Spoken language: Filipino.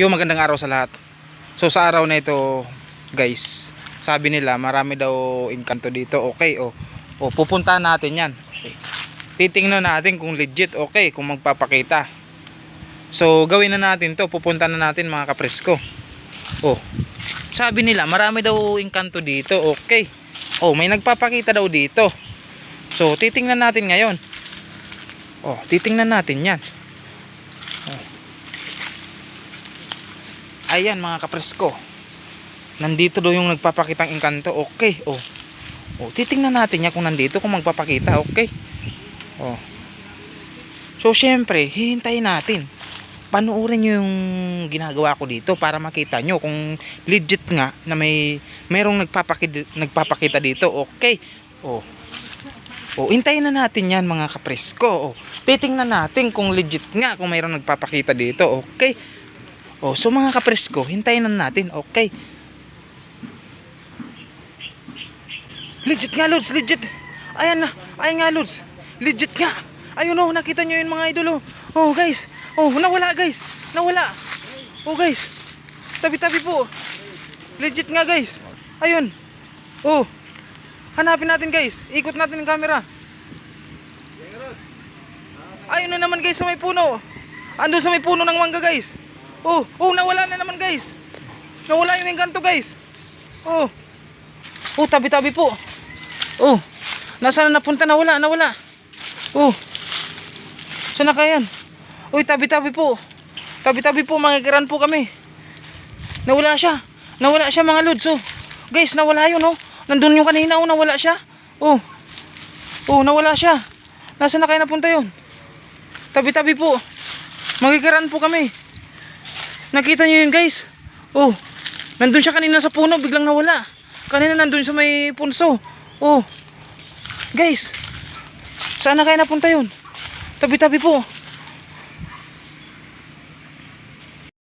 Yung magandang araw sa lahat. So sa araw na ito, guys, sabi nila marami daw inkanto dito. Okay, oh. O pupuntahan natin 'yan. Okay. Titingnan natin kung legit okay kung magpapakita. So gawin na natin 'to. Pupunta na natin mga kapresko. Oh. Sabi nila marami daw inkanto dito. Okay. Oh, may nagpapakita daw dito. So titingnan natin ngayon. Oh, titingnan natin 'yan. Ayan mga kapresko. Nandito daw yung nagpapakitang engkanto. Okay. Oh. Oh, titingnan natin niya kung nandito kung magpapakita. Okay. Oh. So syempre, hihintayin natin. Panuorin niyo yung ginagawa ko dito para makita nyo kung legit nga na may merong nagpapakita, nagpapakita dito. Okay. Oh. Oh, hintayin na natin 'yan mga kapresko. Oh, titingnan natin kung legit nga kung mayroong nagpapakita dito. Okay. Oh, so mga kapresko, hintayin na natin. Okay. Legit nga, Lods. Legit. Ayan na. Ayan nga, Lods. Legit nga. Ayun oh, nakita nyo yun mga idol oh. Oh, guys. Oh, nawala guys. Nawala. Oh, guys. Tabi-tabi po. Legit nga, guys. Ayun. Oh. Hanapin natin, guys. Ikot natin yung camera. Ayun na naman, guys, sa may puno. Ando sa may puno ng mangga, guys. Oh, oh, nawala na naman, guys. Nawala yung engkanto, guys. Oh. Oh, tabi-tabi po. Oh. Nasaan na napunta? Nawala, nawala. Oh. Saan na kaya yan? Uy, tabi-tabi po. Tabi-tabi po, magigiran po kami. Nawala siya. Nawala siya mga lods. Oh. Guys, nawala yun, oh. Nandun yung kanina, oh, nawala siya. Oh. Oh, nawala siya. Nasaan na kaya napunta yun? Tabi-tabi po. Magigiran po kami. Nakita niyo yun, guys? Oh. Nandun siya kanina sa puno, biglang nawala. Kanina nandun sa may punso. Oh. Guys. Saan na kaya napunta yun? Tabi-tabi po.